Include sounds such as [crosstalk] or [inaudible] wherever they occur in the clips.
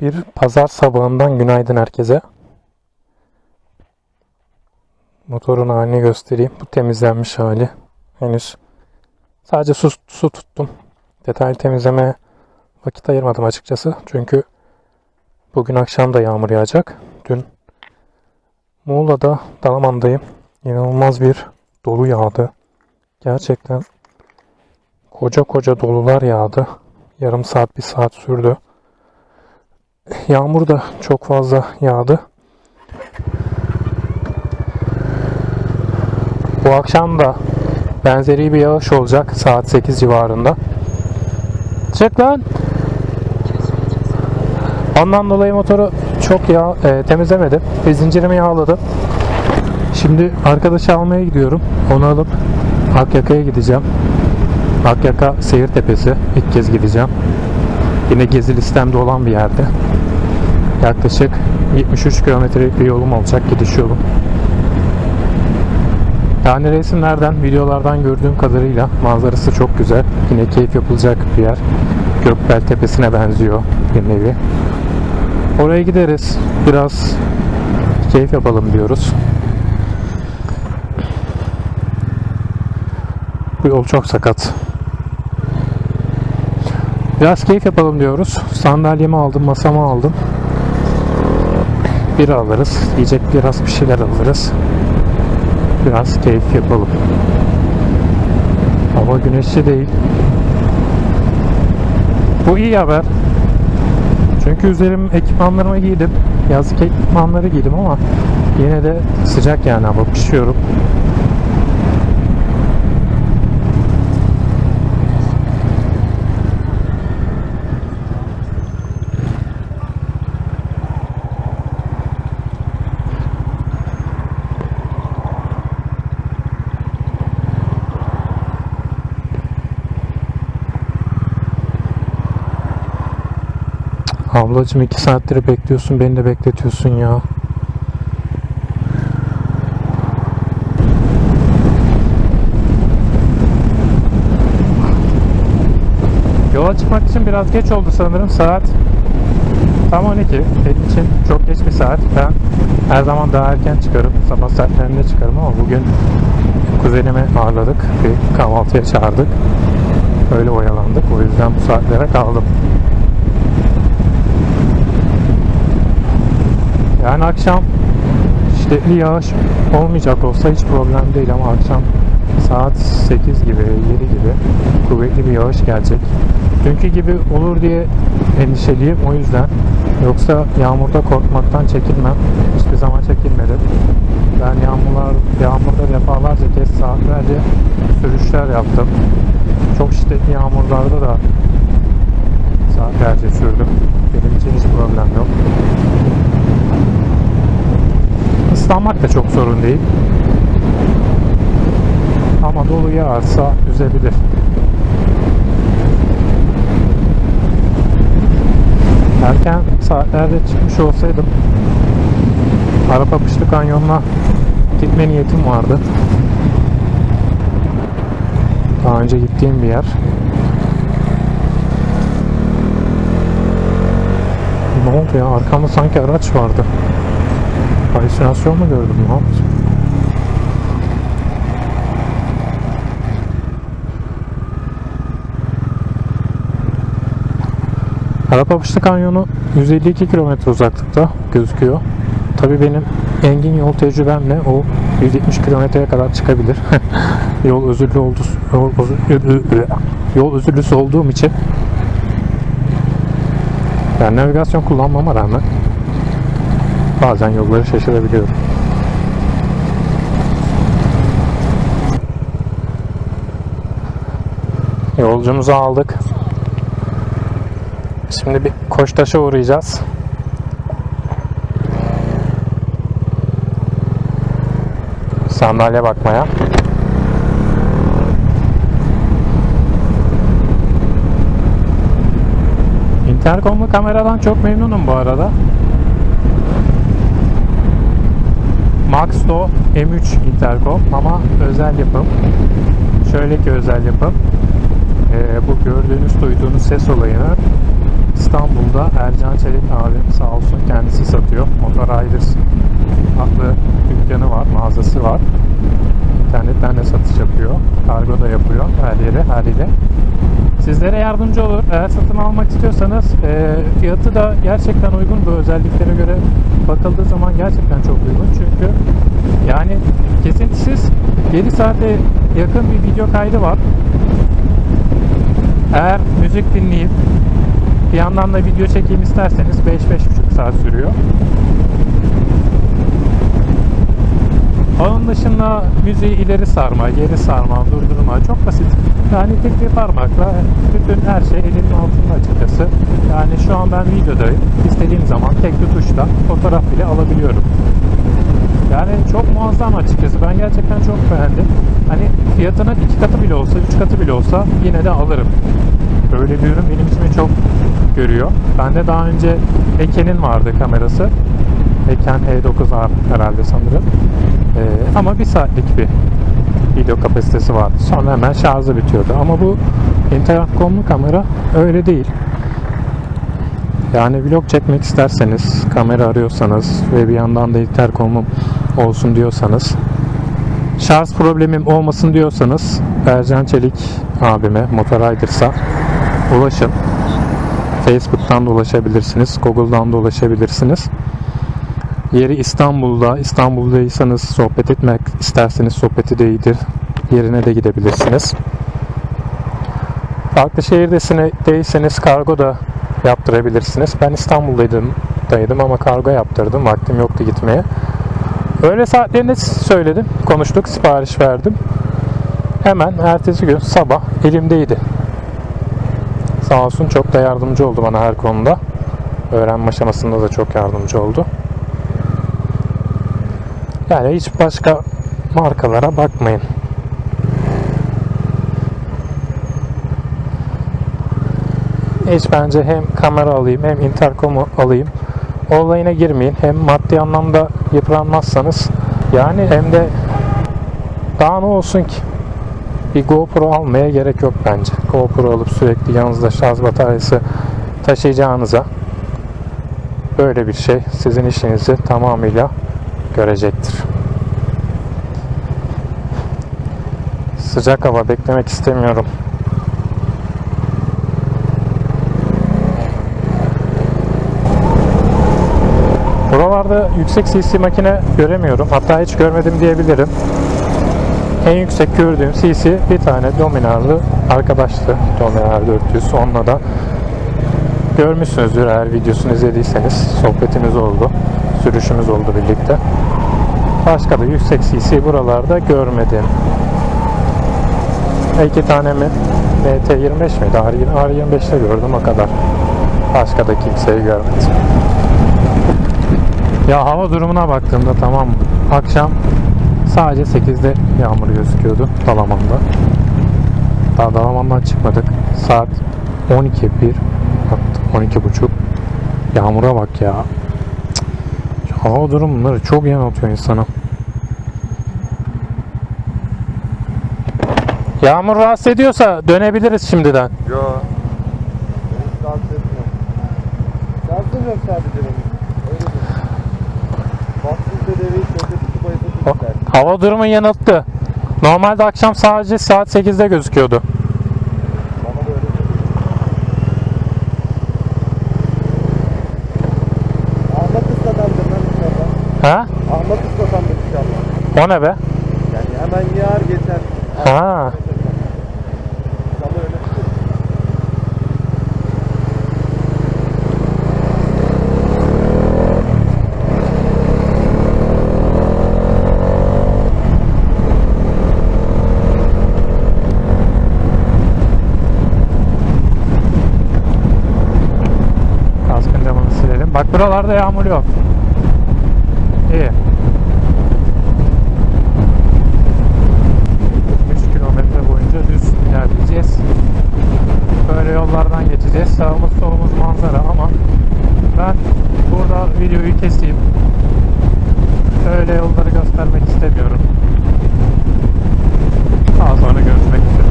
Bir pazar sabahından günaydın herkese. Motorun halini göstereyim. Bu temizlenmiş hali. Henüz sadece su, su tuttum. Detaylı temizlemeye vakit ayırmadım açıkçası. Çünkü bugün akşam da yağmur yağacak. Dün Muğla'da Dalaman'dayım. İnanılmaz bir dolu yağdı. Gerçekten koca koca dolular yağdı. Yarım saat bir saat sürdü. Yağmur da çok fazla yağdı. Bu akşam da benzeri bir yağış olacak saat 8 civarında. Çık lan! Ondan dolayı motoru çok yağ, e, temizlemedim. Ve zincirimi yağladım. Şimdi arkadaşı almaya gidiyorum. Onu alıp Akyaka'ya gideceğim. Akyaka Seyir Tepesi. İlk kez gideceğim. Yine gezi listemde olan bir yerde. Yaklaşık 73 kilometrelik bir yolum olacak gidiş yolum. Yani resimlerden, videolardan gördüğüm kadarıyla manzarası çok güzel. Yine keyif yapılacak bir yer. Gökbel Tepesi'ne benziyor bir nevi. Oraya gideriz. Biraz keyif yapalım diyoruz. Bu yol çok sakat. Biraz keyif yapalım diyoruz. Sandalyemi aldım, masamı aldım. Bir alırız. Yiyecek biraz bir şeyler alırız. Biraz keyif yapalım. Hava güneşli değil. Bu iyi haber. Çünkü üzerim ekipmanlarımı giydim. Yazlık ekipmanları giydim ama yine de sıcak yani hava pişiyorum. Ablacım iki saattir bekliyorsun beni de bekletiyorsun ya. Yola çıkmak için biraz geç oldu sanırım saat tam 12 benim için çok geç bir saat. Ben her zaman daha erken çıkarım sabah saatlerinde çıkarım ama bugün kuzenimi ağırladık bir kahvaltıya çağırdık. Öyle oyalandık o yüzden bu saatlere kaldım Yani akşam şiddetli yağış olmayacak olsa hiç problem değil ama akşam saat 8 gibi, 7 gibi kuvvetli bir yağış gelecek. Dünkü gibi olur diye endişeliyim o yüzden. Yoksa yağmurda korkmaktan çekinmem. Hiçbir zaman çekinmedim. Ben yağmurlar, yağmurda defalarca kez saatlerce sürüşler yaptım. Çok şiddetli yağmurlarda da saatlerce sürdüm. Benim için hiç problem yok. Islanmak da çok sorun değil. Ama dolu yağarsa üzebilir. Erken saatlerde çıkmış olsaydım Arapapışlı Kanyonu'na gitme niyetim vardı. Daha önce gittiğim bir yer. Ne oldu ya? Arkamda sanki araç vardı. Halüsinasyon mu gördüm? Ne? Arapapışlı Kanyonu 152 kilometre uzaklıkta gözüküyor. Tabii benim engin yol tecrübemle o 170 kilometreye kadar çıkabilir. [laughs] yol özürlü oldu, yol, özür- yol özürlüsü olduğum için yani navigasyon kullanmama rağmen bazen yolları şaşırabiliyorum. Yolcumuzu aldık. Şimdi bir Koçtaş'a uğrayacağız. Sandalye bakmaya. Intercom'lu kameradan çok memnunum bu arada. Maxdo M3 intercom ama özel yapım. Şöyle ki özel yapım. Ee, bu gördüğünüz, duyduğunuz ses olayını İstanbul'da Ercan Çelik abi sağ olsun kendisi satıyor. Motor Riders adlı dükkanı var, mağazası var. İnternetten de satış yapıyor. Kargo da yapıyor her yere, her ile. Sizlere yardımcı olur. Eğer satın almak istiyorsanız e, fiyatı da gerçekten uygun. Bu özelliklere göre bakıldığı zaman gerçekten çok uygun. Çünkü yani kesintisiz 7 saate yakın bir video kaydı var. Eğer müzik dinleyip bir yandan da video çekeyim isterseniz 5-5,5 saat sürüyor. Onun müziği ileri sarma, geri sarma, durdurma çok basit. Yani tek bir parmakla bütün her şey elimin altında açıkçası. Yani şu an ben videodayım. İstediğim zaman tek bir tuşla fotoğraf bile alabiliyorum. Yani çok muazzam açıkçası. Ben gerçekten çok beğendim. Hani fiyatının iki katı bile olsa, üç katı bile olsa yine de alırım. Böyle bir ürün benim içimi çok görüyor. Bende daha önce Eken'in vardı kamerası. Eken E9R herhalde sanırım. Ee, ama bir saatlik bir video kapasitesi vardı. Sonra hemen şarjı bitiyordu. Ama bu interkomlu kamera öyle değil. Yani vlog çekmek isterseniz, kamera arıyorsanız ve bir yandan da interkomum olsun diyorsanız, şarj problemim olmasın diyorsanız Ercan Çelik abime Motor Riders'a ulaşın. Facebook'tan da ulaşabilirsiniz, Google'dan da ulaşabilirsiniz. Yeri İstanbul'da. İstanbul'daysanız sohbet etmek isterseniz sohbeti de iyidir. Yerine de gidebilirsiniz. Farklı şehirdesine değilseniz kargo da yaptırabilirsiniz. Ben İstanbul'daydım daydım ama kargo yaptırdım. Vaktim yoktu gitmeye. Öğle saatlerinde söyledim. Konuştuk. Sipariş verdim. Hemen ertesi gün sabah elimdeydi. Sağ olsun çok da yardımcı oldu bana her konuda. Öğrenme aşamasında da çok yardımcı oldu. Yani hiç başka markalara bakmayın. Hiç bence hem kamera alayım hem interkomu alayım. Olayına girmeyin. Hem maddi anlamda yıpranmazsanız yani hem de daha ne olsun ki bir GoPro almaya gerek yok bence. GoPro alıp sürekli yanınızda şarj bataryası taşıyacağınıza böyle bir şey sizin işinizi tamamıyla görecektir. Sıcak hava beklemek istemiyorum. Buralarda yüksek CC makine göremiyorum. Hatta hiç görmedim diyebilirim. En yüksek gördüğüm CC bir tane Dominar'lı arkadaştı. Dominar 400. Onunla da görmüşsünüzdür eğer videosunu izlediyseniz. Sohbetimiz oldu. Sürüşümüz oldu birlikte. Başka da yüksek CC buralarda görmedim. İki tane mi? MT25 miydi? R25'te gördüm o kadar. Başka da kimseyi görmedim. Ya hava durumuna baktığımda tamam akşam sadece 8'de yağmur gözüküyordu Dalaman'da. Daha Dalaman'dan çıkmadık. Saat 12 bir 12 buçuk. Yağmura bak ya. Hava durumları çok yanıltıyor insana. Yağmur rahatsız ediyorsa dönebiliriz şimdiden. Yo. Rahatsız etmiyor. Rahatsız etmiyor sadece beni. Öyle de. Baksız bedevi köşe tutup ayıp O- tutup Hava durumu yanılttı. Normalde akşam sadece saat 8'de gözüküyordu. Bana da öyle söylüyor. Ahmet Usta'dandır lan inşallah. Ha? Ahmet Usta'dandır inşallah. O ne be? Yani hemen yağar geçer. Ha. Buralarda yağmur yok. İyi. 3 kilometre boyunca düz ilerleyeceğiz. Böyle yollardan geçeceğiz. Sağımız solumuz manzara ama ben burada videoyu keseyim. Öyle yolları göstermek istemiyorum. Daha sonra görüşmek üzere.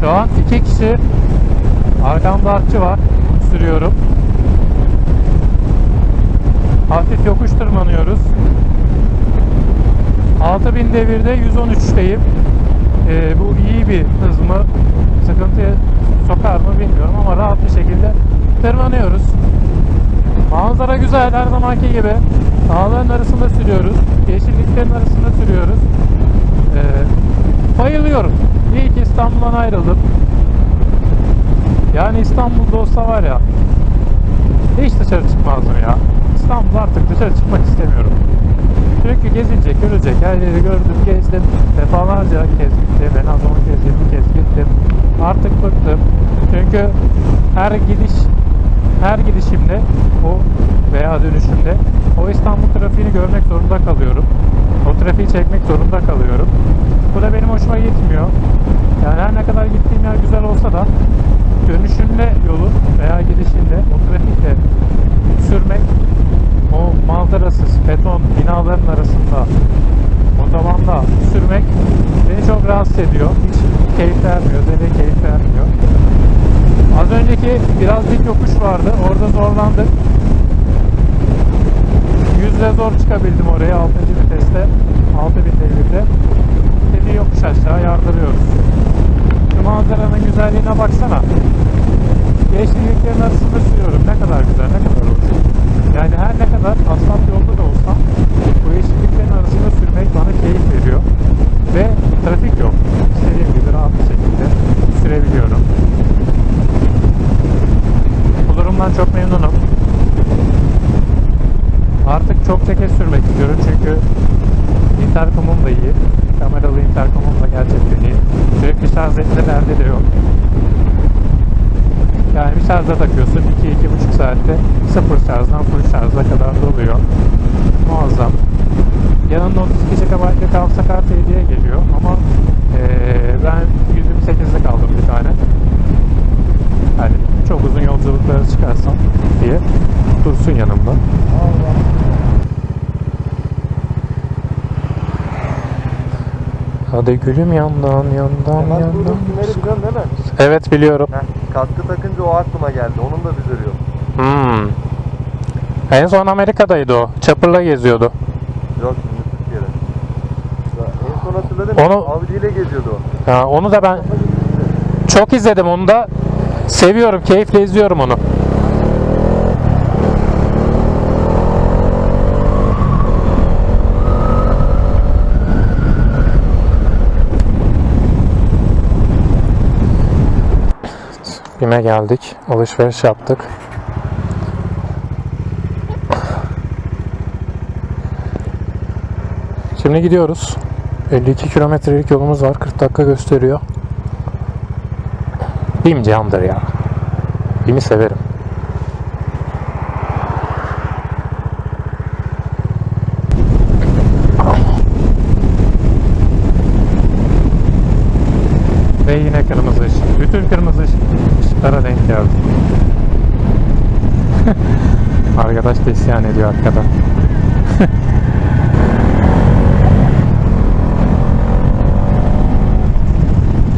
Şu an iki kişi arkamda akçı var. Sürüyorum. Hafif yokuş tırmanıyoruz. 6000 devirde 113'teyim. Ee, bu iyi bir hız mı? Sıkıntı sokar mı bilmiyorum ama rahat bir şekilde tırmanıyoruz. Manzara güzel her zamanki gibi. Dağların arasında sürüyoruz. Yeşilliklerin arasında sürüyoruz. Ee, bayılıyorum. İyi ki İstanbul'dan ayrıldım. Yani İstanbul'da olsa var ya hiç dışarı çıkmazdım ya. İstanbul artık dışarı çıkmak istemiyorum. Çünkü gezilecek, görecek her yeri gördüm, gezdim. Defalarca kez gittim, en az 10 kez 20 kez gittim. Artık bıktım. Çünkü her gidiş, her gidişimde o veya dönüşümde o İstanbul trafiğini görmek zorunda kalıyorum. O trafiği çekmek zorunda kalıyorum. Bu da benim hoşuma gitmiyor. Yani her ne kadar gittiğim yer güzel olsa da dönüşünde yolun veya gidişinde o trafikle sürmek o manzarasız beton binaların arasında otobanda sürmek beni çok rahatsız ediyor. Hiç keyif vermiyor, zerre keyif vermiyor. Az önceki biraz dik yokuş vardı. Orada zorlandık. Yüzle zor çıkabildim oraya 6. viteste. 6000 devirde. Şimdi yokuş aşağı yardırıyoruz. Şu manzaranın güzelliğine baksana. Yeşilliklerin arasında sürüyorum. Ne kadar güzel, ne kadar hoş. Yani her ne kadar asfalt yolda da olsam bu yeşilliklerin arasında sürmek bana keyif veriyor. Ve trafik yok. İstediğim gibi rahat bir şekilde sürebiliyorum. Bu durumdan çok memnunum. Artık çok çeke sürmek istiyorum çünkü interkomum da iyi. Kameralı interkomum da gerçekten iyi. Sürekli şarj etme derdi de yok. Yani bir şarja takıyorsun 2-2,5 saatte sıfır şarjdan full şarja kadar doluyor. Muazzam. Yanında 32 GB'lık hafıza kartı hediye geliyor ama eee ben 128'de kaldım bir tane. Hani çok uzun yolculuklara çıkarsam diye dursun yanımda. Allah. Hadi gülüm yandan yandan Hemen yandan. günleri biliyorsun değil mi? Evet biliyorum. Heh, kaskı takınca o aklıma geldi. Onun da vizörü yok. Hmm. En son Amerika'daydı o. Chopper'la geziyordu. Yok şimdi Türkiye'de. Ya, en son hatırladım. Onu- ile geziyordu o. Ha, onu da ben çok izledim onu da. Seviyorum, keyifle izliyorum onu. BİM'e geldik. Alışveriş yaptık. Şimdi gidiyoruz. 52 kilometrelik yolumuz var. 40 dakika gösteriyor. BİM candır ya. BİM'i severim. Ve yine kırmızı ışık. Bütün kırmızı ışık- ışıklara denk geldi. [laughs] Arkadaş da isyan ediyor arkada. [laughs]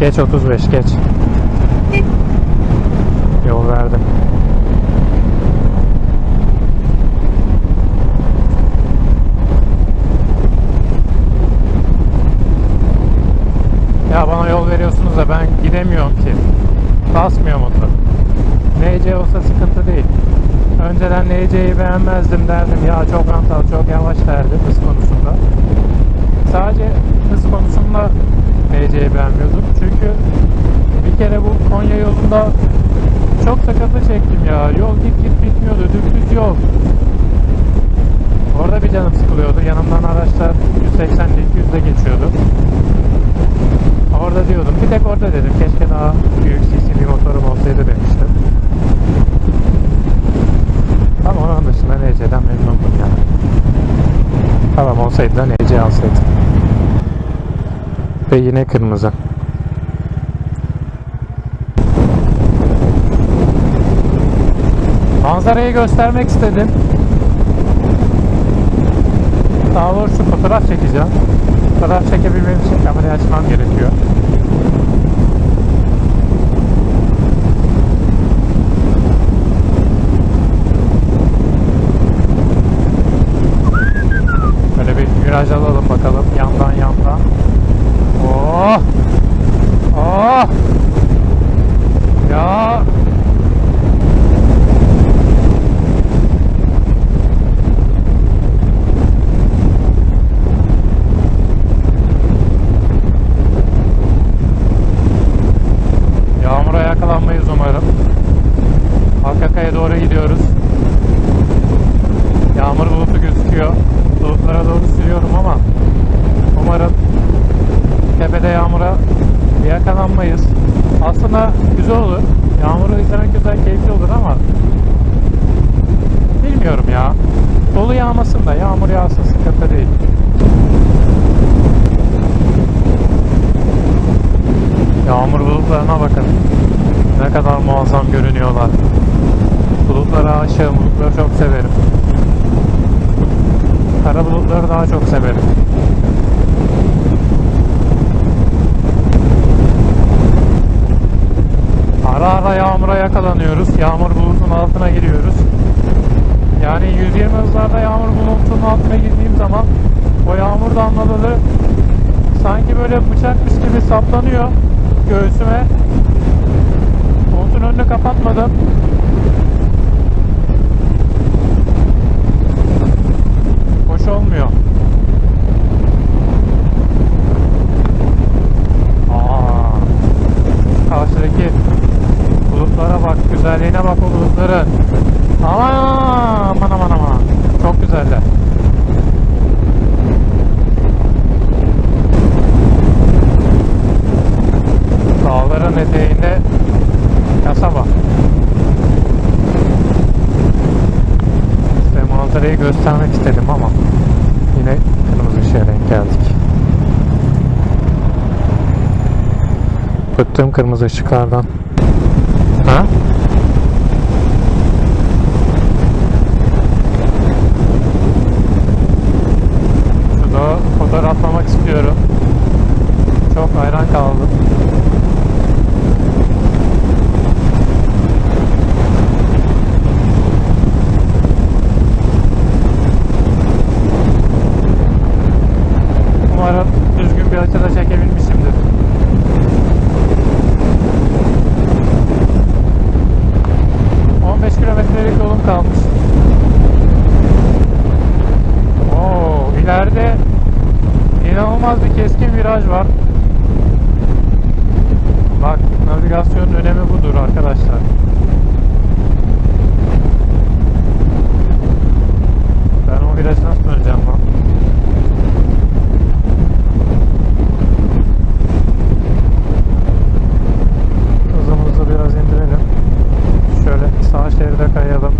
Geç 35 geç. Yol verdim. Ya bana da ben gidemiyorum ki. Basmıyor motor. NC olsa sıkıntı değil. Önceden NC'yi beğenmezdim derdim ya çok antal çok yavaş derdim hız konusunda. Sadece hız konusunda NC'yi beğenmiyordum. Çünkü bir kere bu Konya yolunda çok sıkıntı çektim ya. Yol git git bitmiyordu. Dümdüz yol. Orada bir canım sıkılıyordu. Yanımdan araçlar 180'de 200'de geçiyordu. Orada diyordum. Bir tek orada dedim. Keşke daha büyük CC bir motorum olsaydı demiştim. Ama onun dışında NC'den memnundum yani. Tamam olsaydı da NC alsaydım. Ve yine kırmızı. Manzarayı göstermek istedim. Daha doğrusu fotoğraf çekeceğim. Fotoğraf çekebilmem için kamerayı açmam gerekiyor. Böyle bir viraj alalım bakalım yandan yandan. Karşıyaka'ya doğru gidiyoruz. Yağmur bulutu gözüküyor. Bulutlara doğru sürüyorum ama umarım tepede yağmura yakalanmayız. Aslında güzel olur. Yağmuru izlemek güzel, keyifli olur ama bilmiyorum ya. Dolu yağmasın da yağmur yağsın sıkıntı değil. Yağmur bulutlarına bakın. Ne kadar muazzam görünüyorlar. Aşığım. Bulutları çok severim. Kara bulutları daha çok severim. Ara ara yağmura yakalanıyoruz. Yağmur bulutun altına giriyoruz. Yani 120 hızlarda yağmur bulutunun altına girdiğim zaman o yağmur damlaları sanki böyle bıçakmış gibi saplanıyor göğsüme. Bulutun önünü kapatmadım. Hoş olmuyor. Aa, karşıdaki bulutlara bak, güzelliğine bak o bulutların. Aman aman aman. Çok güzeller. Dağların eteğinde kasaba. Size manzarayı göstermek istedim ama yine kırmızı ışığa denk geldik. Bıktım kırmızı ışıklardan. Ha? Şurada fotoğraflamak istiyorum. Çok hayran kaldım. Umarım düzgün bir açıda çekebilmişimdir. ...15 kilometrelik yolum kalmış. Oo, ileride inanılmaz bir keskin viraj var. Bak navigasyonun önemi budur arkadaşlar. Ben o virajı nasıl döneceğim lan? Hızımızı biraz indirelim. Şöyle sağ şeride kayalım.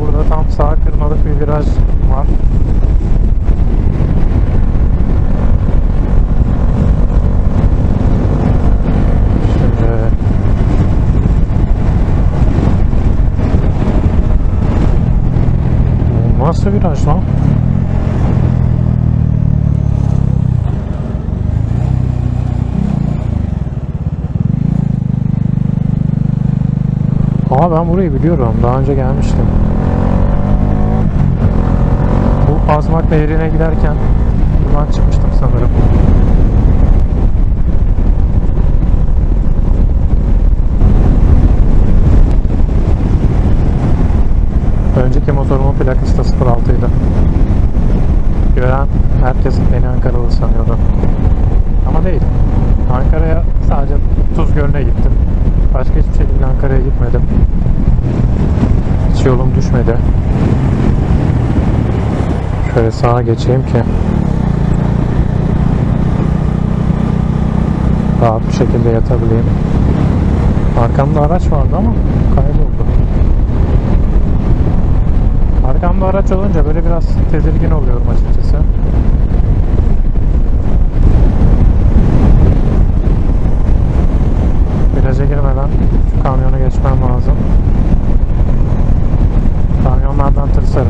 Burada tam sağ kırmalık bir viraj var. Şöyle. Bu Nasıl viraj lan? Aa ben burayı biliyorum. Daha önce gelmiştim. Bu Pazmak Nehri'ne giderken buradan çıkmıştım sanırım. Önceki motorumun plakası da 06'ydı. Gören herkes beni Ankaralı sanıyordu. Ama değil. Ankara'ya sadece Tuz Gölü'ne gittim. Başka hiçbir şekilde Ankara'ya gitmedim. Yolum düşmedi. Şöyle sağa geçeyim ki rahat bir şekilde yatabileyim. Arkamda araç vardı ama kayboldu. Arkamda araç olunca böyle biraz tedirgin oluyorum açıkçası. Viraja girmeden şu kamyonu geçmem lazım. Kamyonlardan tırsarım.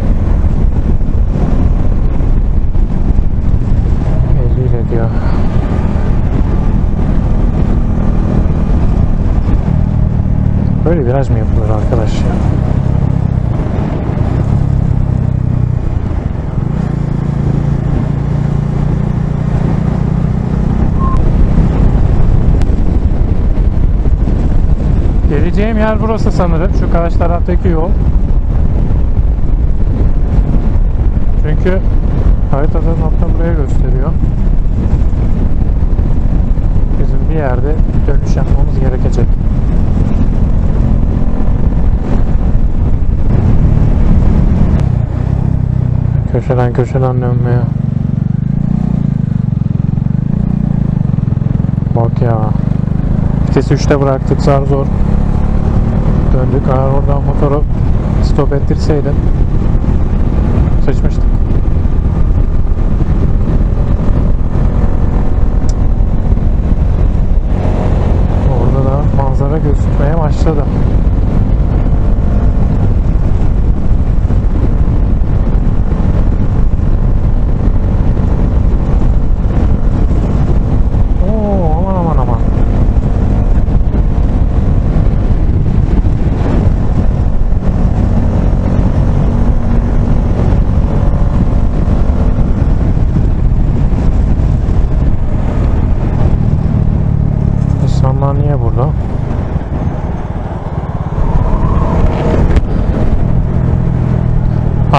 50 ile diyor. Böyle viraj mı yapılır arkadaş ya? Geleceğim yer burası sanırım. Şu karşı taraftaki yol. Çünkü haritada nokta buraya gösteriyor. Bizim bir yerde dönüş yapmamız gerekecek. Köşeden köşeden dönmeye. Bak ya. Vitesi 3'te bıraktık zar zor. Döndük. Eğer oradan motoru stop ettirseydim sıçmıştık.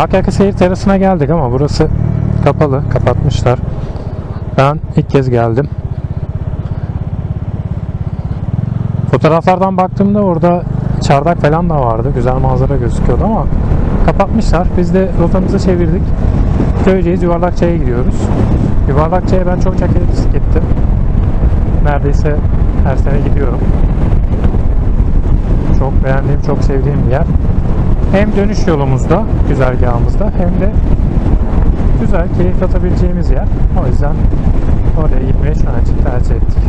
AKK seyir terasına geldik ama burası kapalı, kapatmışlar. Ben ilk kez geldim. Fotoğraflardan baktığımda orada çardak falan da vardı. Güzel manzara gözüküyordu ama kapatmışlar. Biz de rotamızı çevirdik. Köyceğiz, Yuvarlakça'ya gidiyoruz. Yuvarlakça'ya ben çok kez gittim. Neredeyse her sene gidiyorum. Çok beğendiğim, çok sevdiğim bir yer. Hem dönüş yolumuzda, güzergahımızda hem de güzel, keyif atabileceğimiz yer. O yüzden oraya gitmeyi şu an için tercih ettik.